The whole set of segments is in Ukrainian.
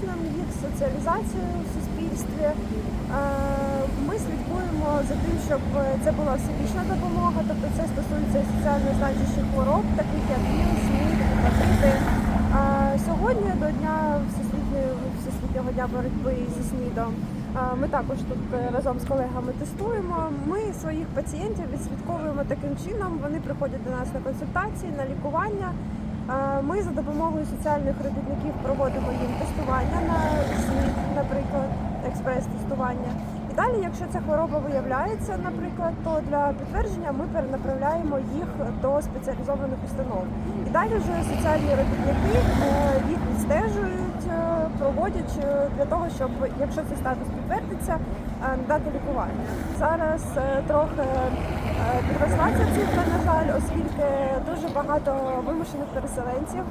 кожним, їх соціалізацією в суспільстві. Е, ми слідкуємо за тим, щоб це була всебічна допомога, тобто це стосується соціально значущих хвороб, таких як вірус, СНІД, гепатити. Е, сьогодні до дня всесвітнього дня боротьби зі СНІДом. Е, ми також тут разом з колегами тестуємо. Ми своїх пацієнтів відслідковуємо таким чином. Вони приходять до нас на консультації, на лікування. Ми за допомогою соціальних робітників проводимо їм тестування на СНІД, наприклад, експрес-тестування. І далі, якщо ця хвороба виявляється, наприклад, то для підтвердження ми перенаправляємо їх до спеціалізованих установ. І далі вже соціальні робітники е, їх відстежують, е, проводять е, для того, щоб, якщо цей статус підтвердиться, е, надати лікування. Зараз е, трохи підросла ця цифра, на жаль, оскільки дуже багато вимушених переселенців,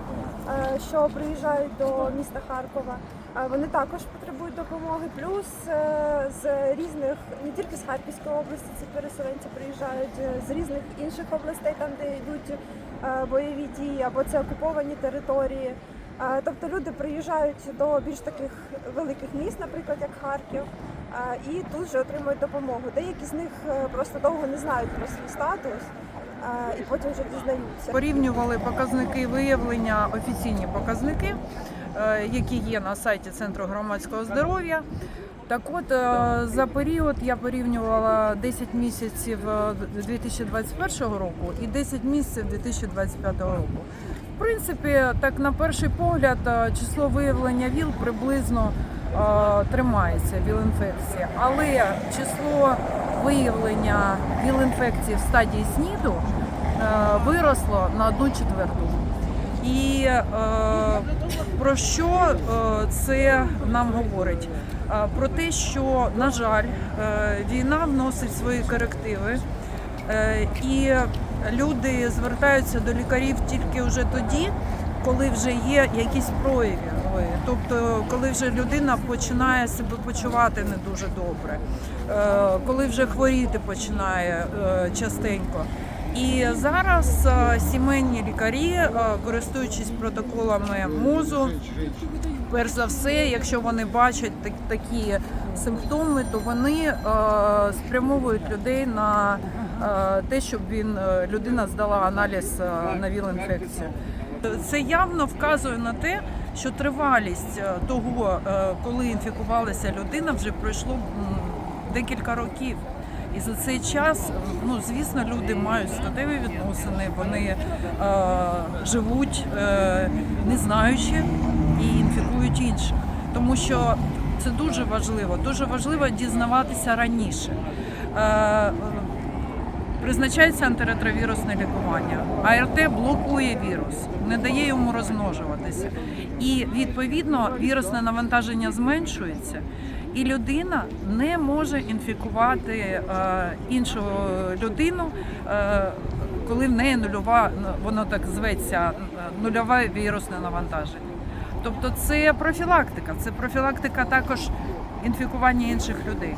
що приїжджають до міста Харкова. Вони також потребують допомоги. Плюс з різних, не тільки з Харківської області, ці переселенці приїжджають з різних інших областей, там де йдуть бойові дії або це окуповані території. Е, Тобто люди приїжджають до більш таких великих міст, наприклад, як Харків, е, і тут же отримують допомогу. Деякі з них е, просто довго не знають про свій статус і потім вже дізнаються. Порівнювали показники виявлення, офіційні показники, які є на сайті Центру громадського здоров'я. Так от за період я порівнювала 10 місяців е, 2021 року і 10 місяців 2025 року. В принципі, так на перший погляд, е, число виявлення ВІЛ приблизно е, тримається ВІЛ-інфекції, але число виявлення ВІЛ-інфекції в стадії СНІДу е, виросло на одну четверту. І е, про що це нам говорить? Про те, що, на жаль, війна вносить свої корективи, і люди звертаються до лікарів тільки вже тоді, коли вже є якісь прояви. Тобто, коли вже людина починає себе почувати не дуже добре, е, коли вже хворіти починає е, частенько. І зараз е, сімейні лікарі, е, користуючись протоколами МОЗу, перш за все, якщо вони бачать такі симптоми, то вони е, спрямовують людей на е, те, щоб він е, людина здала аналіз е, на ВІЛ-інфекцію. Це явно вказує на те, що тривалість е, того, е, коли інфікувалася людина, вже пройшло декілька років. І за цей час, ну звісно, люди мають статеві відносини, вони е, живуть е, не знаючи і інфікують інших. Тому що це дуже важливо. Дуже важливо дізнаватися раніше. Е, Призначається антиретровірусне лікування. АРТ блокує вірус, не дає йому розмножуватися. І відповідно вірусне навантаження зменшується, і людина не може інфікувати е, іншу людину, е, коли в неї нульова, воно так зветься, нульове вірусне навантаження. Тобто це профілактика, це профілактика також інфікування інших людей.